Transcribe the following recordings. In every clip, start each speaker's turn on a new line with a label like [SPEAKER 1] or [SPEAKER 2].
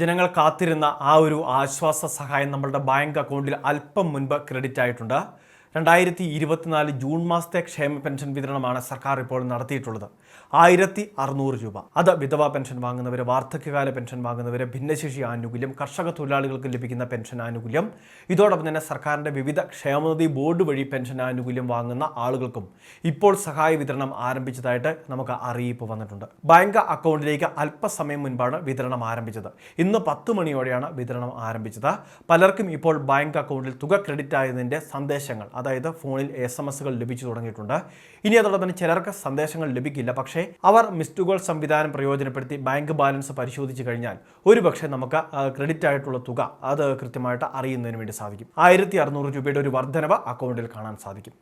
[SPEAKER 1] ജനങ്ങൾ കാത്തിരുന്ന ആ ഒരു ആശ്വാസ സഹായം നമ്മളുടെ ബാങ്ക് അക്കൗണ്ടിൽ അല്പം മുൻപ് ക്രെഡിറ്റ് ആയിട്ടുണ്ട്. രണ്ടായിരത്തി ഇരുപത്തിനാല് ജൂൺ മാസത്തെ ക്ഷേമ പെൻഷൻ വിതരണമാണ് സർക്കാർ ഇപ്പോൾ നടത്തിയിട്ടുള്ളത്. ആയിരത്തി അറുന്നൂറ് രൂപ. അത് വിധവാ പെൻഷൻ വാങ്ങുന്നവരെ വാർദ്ധക്യകാല പെൻഷൻ വാങ്ങുന്നവരെ ഭിന്നശേഷി ആനുകൂല്യം കർഷക തൊഴിലാളികൾക്ക് ലഭിക്കുന്ന പെൻഷൻ ആനുകൂല്യം. ഇതോടൊപ്പം തന്നെ സർക്കാരിന്റെ വിവിധ ക്ഷേമനിധി ബോർഡ് വഴി പെൻഷൻ ആനുകൂല്യം വാങ്ങുന്ന ആളുകൾക്കും ഇപ്പോൾ സഹായ വിതരണം ആരംഭിച്ചതായിട്ട് നമുക്ക് അറിയിപ്പ് വന്നിട്ടുണ്ട്. ബാങ്ക് അക്കൗണ്ടിലേക്ക് അല്പസമയം മുൻപാണ് വിതരണം ആരംഭിച്ചത്. ഇന്ന് പത്ത് മണിയോടെയാണ് വിതരണം ആരംഭിച്ചത്. പലർക്കും ഇപ്പോൾ ബാങ്ക് അക്കൗണ്ടിൽ തുക ക്രെഡിറ്റ് ആയതിന്റെ സന്ദേശങ്ങൾ അതായത് ഫോണിൽ എസ് എം എസുകൾ ലഭിച്ചു തുടങ്ങിയിട്ടുണ്ട്. ഇനി അതോടൊപ്പം ചിലർക്ക് സന്ദേശങ്ങൾ ലഭിക്കില്ല. പക്ഷേ അവർ മിസ്ഡ് കോൾ സംവിധാനം പ്രയോജനപ്പെടുത്തി ബാങ്ക് ബാലൻസ് പരിശോധിച്ച് കഴിഞ്ഞാൽ ഒരുപക്ഷെ നമുക്ക് ക്രെഡിറ്റ് ആയിട്ടുള്ള തുക അത് കൃത്യമായിട്ട് അറിയുന്നതിന് വേണ്ടി സാധിക്കും. ആയിരത്തി അറുന്നൂറ് രൂപയുടെ ഒരു വർധനവ് അക്കൗണ്ടിൽ കാണാൻ സാധിക്കും.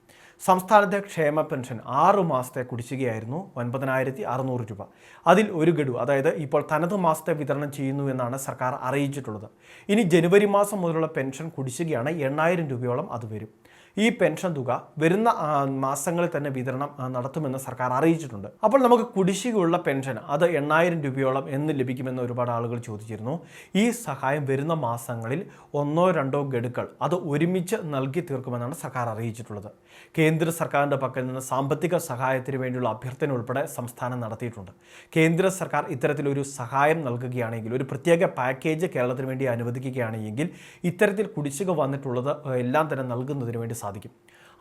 [SPEAKER 1] സംസ്ഥാനത്തെ ക്ഷേമ പെൻഷൻ ആറ് മാസത്തെ കുടിശ്ശികയായിരുന്നു ഒൻപതിനായിരത്തി അറുന്നൂറ് രൂപ. അതിൽ ഒരു ഗഡു അതായത് ഇപ്പോൾ തനത് മാസത്തെ വിതരണം ചെയ്യുന്നു എന്നാണ് സർക്കാർ അറിയിച്ചിട്ടുള്ളത്. ഇനി ജനുവരി മാസം മുതലുള്ള പെൻഷൻ കുടിശ്ശികയാണ് എണ്ണായിരം രൂപയോളം അത് വരും. ഈ പെൻഷൻ തുക വരുന്ന മാസങ്ങളിൽ തന്നെ വിതരണം നടത്തുമെന്ന് സർക്കാർ അറിയിച്ചിട്ടുണ്ട്. അപ്പോൾ നമുക്ക് കുടിശ്ശികയുള്ള പെൻഷൻ അത് എണ്ണായിരം രൂപയോളം എന്ന് ലഭിക്കുമെന്ന് ഒരുപാട് ആളുകൾ ചോദിച്ചിരുന്നു. ഈ സഹായം വരുന്ന മാസങ്ങളിൽ ഒന്നോ രണ്ടോ ഗഡുക്കൾ അത് ഒരുമിച്ച് നൽകി തീർക്കുമെന്നാണ് സർക്കാർ അറിയിച്ചിട്ടുള്ളത്. കേന്ദ്ര സർക്കാരിന്റെ പക്കൽ നിന്ന് സാമ്പത്തിക സഹായത്തിന് വേണ്ടിയുള്ള അഭ്യർത്ഥന ഉൾപ്പെടെ സംസ്ഥാനം നടത്തിയിട്ടുണ്ട്. കേന്ദ്ര സർക്കാർ ഇത്തരത്തിലൊരു സഹായം നൽകുകയാണെങ്കിൽ ഒരു പ്രത്യേക പാക്കേജ് കേരളത്തിന് വേണ്ടി അനുവദിക്കുകയാണെങ്കിൽ ഇത്തരത്തിൽ കുടിശ്ശിക വന്നിട്ടുള്ളത് എല്ലാം തന്നെ നൽകുന്നതിന് വേണ്ടി സാധിക്കും.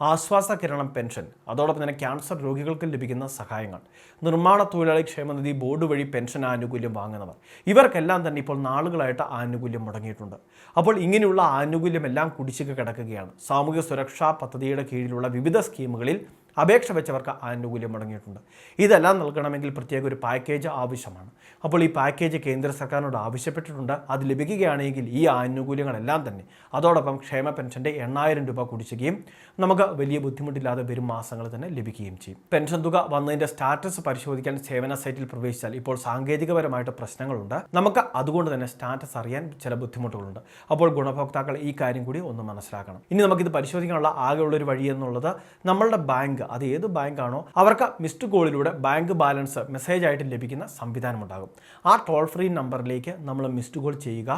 [SPEAKER 1] ആശ്വാസ കിരണം പെൻഷൻ അതോടൊപ്പം തന്നെ ക്യാൻസർ രോഗികൾക്ക് ലഭിക്കുന്ന സഹായങ്ങൾ നിർമ്മാണ തൊഴിലാളി ക്ഷേമനിധി ബോർഡ് വഴി പെൻഷൻ ആനുകൂല്യം വാങ്ങുന്നവർ ഇവർക്കെല്ലാം തന്നെ ഇപ്പോൾ നാളുകളായിട്ട് ആനുകൂല്യം മുടങ്ങിയിട്ടുണ്ട്. അപ്പോൾ ഇങ്ങനെയുള്ള ആനുകൂല്യമെല്ലാം കുടിശ്ശിക കിടക്കുകയാണ്. സാമൂഹ്യ സുരക്ഷാ പദ്ധതിയുടെ കീഴിലുള്ള വിവിധ സ്കീമുകളിൽ അപേക്ഷ വെച്ചവർക്ക് ആനുകൂല്യം മുടങ്ങിയിട്ടുണ്ട്. ഇതെല്ലാം നൽകണമെങ്കിൽ പ്രത്യേക ഒരു പാക്കേജ് ആവശ്യമാണ്. അപ്പോൾ ഈ പാക്കേജ് കേന്ദ്ര സർക്കാരിനോട് ആവശ്യപ്പെട്ടിട്ടുണ്ട്. അത് ലഭിക്കുകയാണെങ്കിൽ ഈ ആനുകൂല്യങ്ങളെല്ലാം തന്നെ അതോടൊപ്പം ക്ഷേമ പെൻഷന്റെ എണ്ണായിരം രൂപ കുടിശ്ശികയും നമുക്ക് വലിയ ബുദ്ധിമുട്ടില്ലാതെ വരും മാസങ്ങളിൽ തന്നെ ലഭിക്കുകയും ചെയ്യും. പെൻഷൻ തുക വന്നതിന്റെ സ്റ്റാറ്റസ് പരിശോധിക്കാൻ സേവന സൈറ്റിൽ പ്രവേശിച്ചാൽ ഇപ്പോൾ സാങ്കേതികപരമായിട്ട് പ്രശ്നങ്ങളുണ്ട്. നമുക്ക് അതുകൊണ്ട് തന്നെ സ്റ്റാറ്റസ് അറിയാൻ ചില ബുദ്ധിമുട്ടുകളുണ്ട്. അപ്പോൾ ഗുണഭോക്താക്കൾ ഈ കാര്യം കൂടി ഒന്ന് മനസ്സിലാക്കണം. ഇനി നമുക്കിത് പരിശോധിക്കാനുള്ള ആകെയുള്ളൊരു വഴി എന്നുള്ളത് നമ്മളുടെ ബാങ്ക് അത് ഏത് ബാങ്കാണോ അവർക്ക് മിസ്ഡ് കോളിലൂടെ ബാങ്ക് ബാലൻസ് മെസ്സേജ് ആയിട്ട് ലഭിക്കുന്ന സംവിധാനം ഉണ്ടാകും ആ ടോൾ ഫ്രീ നമ്പറിലേക്ക് നമ്മൾ മിസ്ഡ് കോൾ ചെയ്യുക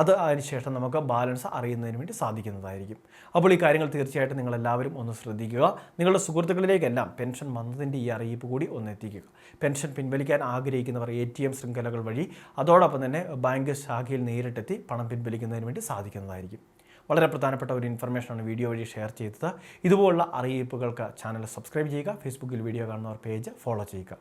[SPEAKER 1] അത് അതിനുശേഷം നമുക്ക് ബാലൻസ് അറിയുന്നതിന് വേണ്ടി സാധിക്കുന്നതായിരിക്കും. അപ്പോൾ ഈ കാര്യങ്ങൾ തീർച്ചയായിട്ടും നിങ്ങളെല്ലാവരും ഒന്ന് ശ്രദ്ധിക്കുക. നിങ്ങളുടെ സുഹൃത്തുക്കളിലേക്കെല്ലാം പെൻഷൻ വന്നതിന്റെ ഈ അറിയിപ്പ് കൂടി ഒന്ന് എത്തിക്കുക. പെൻഷൻ പിൻവലിക്കാൻ ആഗ്രഹിക്കുന്നവർ എ ടി എം ശൃംഖലകൾ വഴി അതോടൊപ്പം തന്നെ ബാങ്ക് ശാഖയിൽ നേരിട്ടെത്തി പണം പിൻവലിക്കുന്നതിന് വേണ്ടി സാധിക്കുന്നതായിരിക്കും. വളരെ പ്രധാനപ്പെട്ട ഒരു ഇൻഫർമേഷനാണ് വീഡിയോ വഴി ഷെയർ ചെയ്തത്. ഇതുപോലുള്ള അറിയിപ്പുകൾക്ക് ചാനൽ സബ്സ്ക്രൈബ് ചെയ്യുക ഫേസ്ബുക്കിൽ വീഡിയോ കാണുന്നവർ പേജ് ഫോളോ ചെയ്യുക.